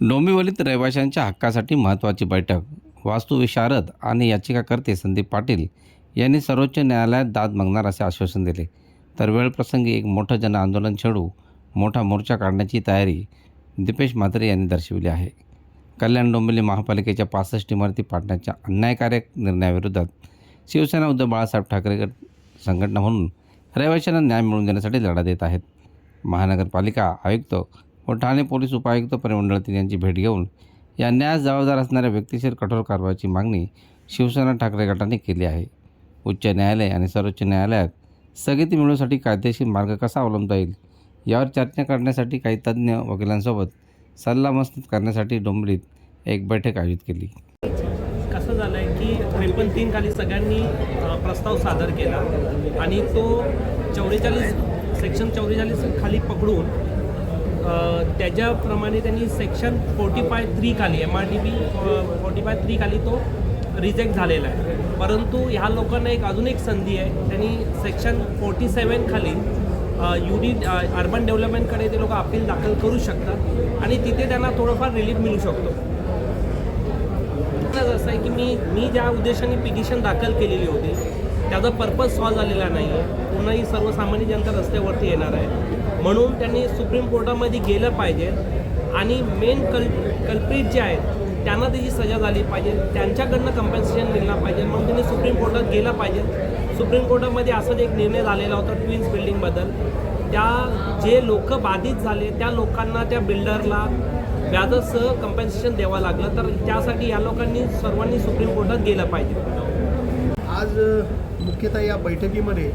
डोंबिवलीत रहिवाशांच्या हक्कासाठी महत्त्वाची बैठक. वास्तुविशारद आणि याचिकाकर्ते संदीप पाटील यांनी सर्वोच्च न्यायालयात दाद मागणार असे आश्वासन दिले. तर वेळप्रसंगी एक मोठं जनआंदोलन छेडू मोठा मोर्चा काढण्याची तयारी दीपेश म्हात्रे यांनी दर्शविली आहे. कल्याण डोंबिवली महापालिकेच्या पासष्ट इमारती पाडण्याच्या अन्यायकारक निर्णयाविरोधात शिवसेना उद्धव बाळासाहेब ठाकरे संघटना म्हणून रहिवाशांना न्याय मिळवून देण्यासाठी लढा देत आहेत. महानगरपालिका आयुक्त व ठाणे पोलीस उपायुक्त परिमंडळातील यांची भेट घेऊन या न्यायास जबाबदार असणाऱ्या व्यक्तीशीर कठोर कारवाईची मागणी शिवसेना ठाकरे गटाने केली आहे. उच्च न्यायालय आणि सर्वोच्च न्यायालयात स्थगिती मिळवण्यासाठी कायदेशीर मार्ग कसा अवलंबता येईल यावर चर्चा करण्यासाठी काही तज्ज्ञ वकिलांसोबत सल्लामसलत करण्यासाठी डोंबरीत एक बैठक आयोजित केली. कसं झालं आहे की त्रेपन्न तीन खाली सगळ्यांनी प्रस्ताव सादर केला आणि तो चौवेचाळीस सेक्शन चौवेचाळीस खाली पकडून त्याच्याप्रमाणे त्यांनी सेक्शन फोर्टी फाय थ्री खाली M R D B forty five three खाली तो रिजेक्ट झालेला आहे. परंतु ह्या लोकांना एक अजून एक संधी आहे. त्यांनी सेक्शन फोर्टी सेवन खाली यू डी अर्बन डेव्हलपमेंटकडे ते लोक अपील दाखल करू शकतात आणि तिथे त्यांना थोडंफार रिलीफ मिळू शकतो. असं आहे की मी मी ज्या उद्देशाने पिटिशन दाखल केलेली होती त्याचा पर्पज सॉल्व झालेला नाही आहे पुन्हा ही सर्वसामान्य जनता रस्त्यावरती येणार आहे. म्हणून त्यांनी सुप्रीम कोर्टामध्ये गेलं पाहिजे. आणि मेन कल कल्प्रित जे आहेत त्यांना त्याची सजा झाली पाहिजे. त्यांच्याकडनं कम्पन्सेशन मिळणार पाहिजे. मग त्यांनी सुप्रीम कोर्टात गेलं पाहिजे. सुप्रीम कोर्टामध्ये असाच एक निर्णय झालेला होता ट्विन्स बिल्डिंगबद्दल त्या जे लोक बाधित झाले त्या लोकांना त्या बिल्डरला व्याजासह कम्पन्सेशन द्यावं लागलं. तर त्यासाठी या लोकांनी सर्वांनी सुप्रीम कोर्टात गेलं पाहिजे. आज मुख्यतः या बैठकीमध्ये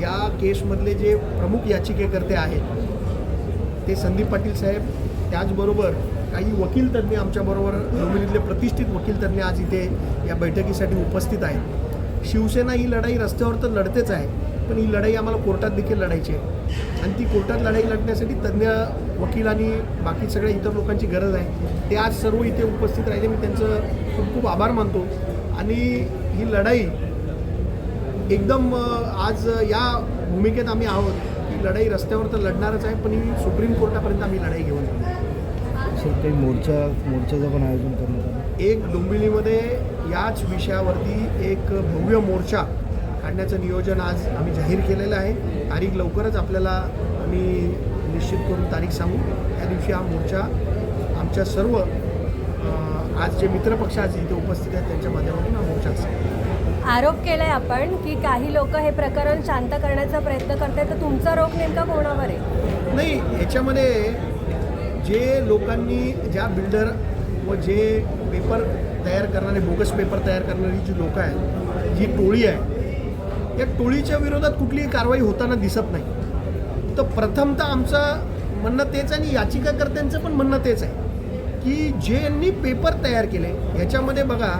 या केसमधले जे प्रमुख याचिकेकर्ते आहेत ते संदीप पाटील साहेब त्याचबरोबर काही वकील तज्ज्ञ आमच्याबरोबर डोंबिवलीतले प्रतिष्ठित वकील तज्ज्ञ आज इथे या बैठकीसाठी उपस्थित आहेत. शिवसेना ही लढाई रस्त्यावर तर लढतेच आहे पण ही लढाई आम्हाला कोर्टात देखील लढायची आहे. आणि ती कोर्टात लढाई लढण्यासाठी तज्ज्ञ वकील आणि बाकी सगळ्या इतर लोकांची गरज आहे. ते आज सर्व इथे उपस्थित राहिले. मी त्यांचं खूप खूप आभार मानतो. आणि ही लढाई एकदम आज या भूमिकेत आम्ही आहोत. ही लढाई रस्त्यावर तर लढणारच आहे पण ही सुप्रीम कोर्टापर्यंत आम्ही लढाई घेऊन सर काही मोर्चा मोर्चाचं पण आयोजन करण्यात आलं. एक डोंबिवलीमध्ये याच विषयावरती एक भव्य मोर्चा काढण्याचं नियोजन आज आम्ही जाहीर केलेलं आहे. तारीख लवकरच आपल्याला आम्ही निश्चित करून तारीख सांगू. त्या दिवशी हा मोर्चा आमच्या सर्व आज जे मित्रपक्ष आज इथे उपस्थित आहेत त्यांच्या माध्यमातून हा मोर्चा असेल. आरोप केलाय आपण की काही लोक हे प्रकरण शांत करण्याचा प्रयत्न करतात तर तुमचा रोख नेमका कोणावर आहे? नाही याच्यामध्ये जे लोकांनी ज्या बिल्डर व जे पेपर तयार करणारे बोगस पेपर तयार करणारी जी लोकं आहेत जी टोळी आहे या टोळीच्या विरोधात कुठलीही कारवाई होताना दिसत नाही. तर प्रथमतः आमचं म्हणणं तेच आहे आणि याचिकाकर्त्यांचं पण म्हणणं तेच आहे की जे यांनी पेपर तयार केले याच्यामध्ये बघा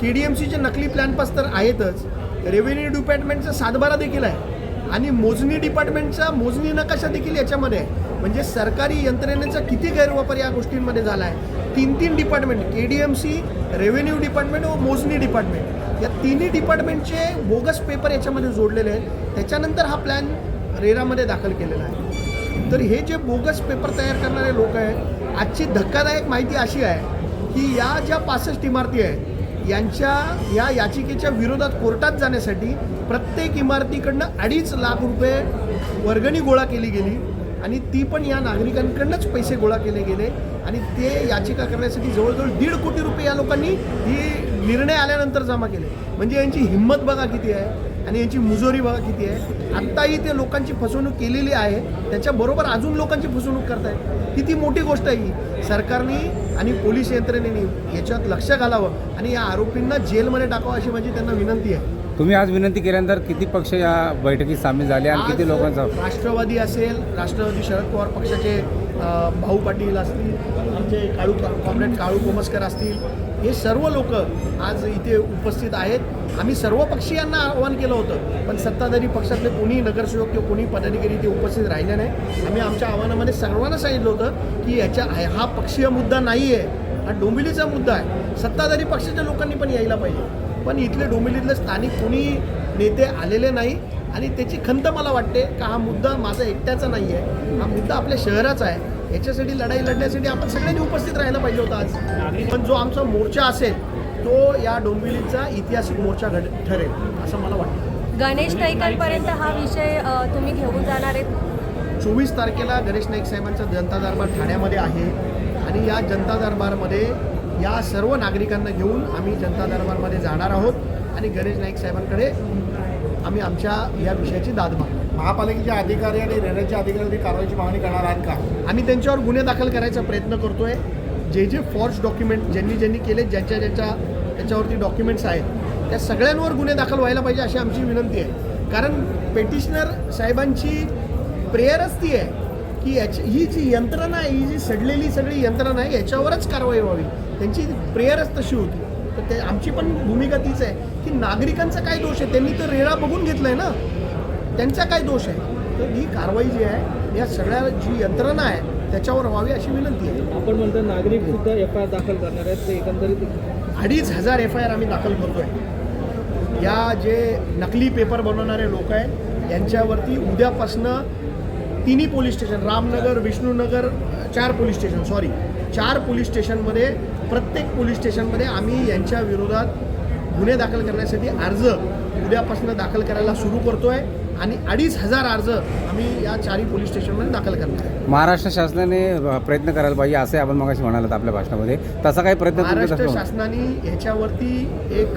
के डी एम सीचे नकली प्लॅन पास तर आहेतच. रेव्हेन्यू डिपार्टमेंटचा सातबारा देखील आहे. आणि मोजणी डिपार्टमेंटचा मोजणी नकाशा देखील याच्यामध्ये आहे. म्हणजे सरकारी यंत्रणेचा किती गैरवापर या गोष्टींमध्ये झाला आहे तीन तीन department K D M C revenue department व मोजणी डिपार्टमेंट या तिन्ही डिपार्टमेंटचे बोगस पेपर याच्यामध्ये जोडलेले आहेत. त्याच्यानंतर हा प्लॅन रेरामध्ये दाखल केलेला आहे. तर हे जे बोगस पेपर तयार करणारे लोक आहेत आजची धक्कादायक माहिती अशी आहे की या ज्या पासष्ट इमारती आहेत यांच्या या याचिकेच्या विरोधात कोर्टात जाण्यासाठी प्रत्येक इमारतीकडनं अडीच लाख रुपये वर्गणी गोळा केली गेली आणि ती पण या नागरिकांकडनंच पैसे गोळा केले गेले. आणि ते याचिका करण्यासाठी जवळजवळ दीड कोटी रुपये या लोकांनी ही निर्णय आल्यानंतर जमा केले. म्हणजे यांची हिंमत बघा किती आहे आणि यांची मुजोरी बघा किती आहे. आत्ताही ते लोकांची फसवणूक केलेली आहे. त्याच्याबरोबर अजून लोकांची फसवणूक करतायत. किती मोठी गोष्ट आहे ही. सरकारने आणि पोलीस यंत्रणेने याच्यात लक्ष घालावं आणि या आरोपींना जेलमध्ये टाकावं अशी माझी त्यांना विनंती आहे. तुम्ही आज विनंती केल्यानंतर किती पक्ष या बैठकीत सामील झाले आणि किती लोकांचा राष्ट्रवादी असेल राष्ट्रवादी शरद पवार पक्षाचे भाऊ पाटील असतील आमचे काळू कॉम्रेड काळू कोमस्कर असतील हे सर्व लोक आज इथे उपस्थित आहेत. आम्ही सर्व पक्षीयांना आवाहन केलं होतं पण सत्ताधारी पक्षातले कोणी नगरसेवक किंवा कोणी पदाधिकारी इथे उपस्थित राहिले नाही. आम्ही आमच्या आव्हानामध्ये सर्वांना सांगितलं होतं की याच्या हा पक्षीय मुद्दा नाही आहे हा डोंबिवलीचा मुद्दा आहे. सत्ताधारी पक्षाच्या लोकांनी पण यायला पाहिजे. पण इथले डोंबिवलीतले स्थानिक कोणी नेते आलेले नाही. आणि त्याची खंत मला वाटते का हा मुद्दा माझा एकट्याचा नाही आहे हा मुद्दा आपल्या शहराचा आहे. याच्यासाठी लढाई लढण्यासाठी आपण सगळ्यांनी उपस्थित राहायला पाहिजे होतं आज. पण जो आमचा मोर्चा असेल तो या डोंबिवलीचा ऐतिहासिक मोर्चा घड ठरेल असं मला वाटतं. गणेश नाईकांपर्यंत हा विषय तुम्ही घेऊन जाणार आहेत? चोवीस तारखेला गणेश नाईक साहेबांचा जनता दरबार ठाण्यामध्ये आहे. आणि या जनता दरबारमध्ये या सर्व नागरिकांना घेऊन आम्ही जनता दरबारमध्ये जाणार आहोत. आणि गणेश नाईक साहेबांकडे आम्ही आमच्या या विषयाची दाद मागतो महापालिकेचे अधिकारी आणि रेल्वेचे अधिकारी कारवाईची मागणी करणार आहेत का? आम्ही त्यांच्यावर गुन्हे दाखल करायचा प्रयत्न करतोय. जे जे फॉर्स डॉक्युमेंट ज्यांनी ज्यांनी केले ज्यांच्या ज्यांच्या त्याच्यावरती डॉक्युमेंट्स आहेत त्या सगळ्यांवर गुन्हे दाखल व्हायला पाहिजे अशी आमची विनंती आहे. कारण पेटिशनर साहेबांची प्रेयरच ती आहे की याची ही जी यंत्रणा आहे ही जी सडलेली सगळी यंत्रणा आहे याच्यावरच कारवाई व्हावी. त्यांची प्रेयरच तशी होती. तर ते आमची पण भूमिका तीच आहे. की नागरिकांचा काय दोष आहे? त्यांनी तर रेळा बघून घेतलाय ना. त्यांचा काय दोष आहे? तर ही कारवाई जी आहे या सगळ्या जी यंत्रणा आहे त्याच्यावर व्हावी अशी विनंती आहे. आपण म्हणतो नागरिक सुद्धा एफ आय आर दाखल करणार आहेत ते एकंदरीत अडीच हजार एफ आय आर आम्ही दाखल करतोय. या जे नकली पेपर बनवणारे लोक आहेत यांच्यावरती उद्यापासनं तिन्ही पोलीस स्टेशन रामनगर विष्णूनगर चार पोलीस स्टेशन सॉरी चार पोलीस स्टेशनमध्ये प्रत्येक पोलीस स्टेशनमध्ये आम्ही यांच्या विरोधात गुन्हे दाखल करण्यासाठी अर्ज उद्यापासून दाखल करायला सुरू करतोय आणि अडीच हजार अर्ज आम्ही या चारही पोलीस स्टेशनमध्ये दाखल करणार आहे. महाराष्ट्र शासनाने प्रयत्न करायला पाहिजे असे आपण मगाशी म्हणालात आपल्या भाषणामध्ये. तसा काही प्रयत्न महाराष्ट्र शासनाने ह्याच्यावरती एक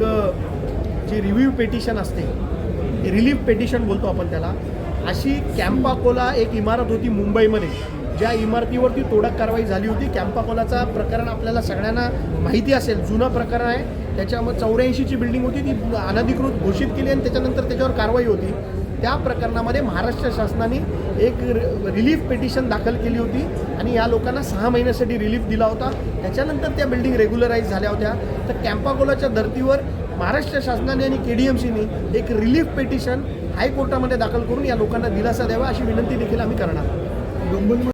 जी रिव्ह्यू पेटिशन असते रिलीफ पेटिशन बोलतो आपण त्याला अशी कॅम्पाकोला एक इमारत होती मुंबईमध्ये. ज्या इमारतीवरती तोडक कारवाई झाली होती कॅम्पाकोलाचा प्रकरण आपल्याला सगळ्यांना माहिती असेल जुनं प्रकरण आहे. त्याच्यामध्ये चौऱ्याऐंशीची बिल्डिंग होती ती अनधिकृत घोषित केली आणि त्याच्यानंतर त्याच्यावर कारवाई होती. त्या प्रकरणामध्ये महाराष्ट्र शासनाने एक रिलीफ पिटिशन दाखल केली होती आणि या लोकांना सहा महिन्यासाठी रिलीफ दिला होता. त्याच्यानंतर त्या बिल्डिंग रेग्युलराईज झाल्या होत्या. तर कॅम्पाकोलाच्या धर्तीवर महाराष्ट्र शासनाने आणि के डी एम सीने एक रिलीफ पिटिशन हायकोर्टामध्ये दाखल करून या लोकांना दिलासा द्यावा अशी विनंती देखील आम्ही करणार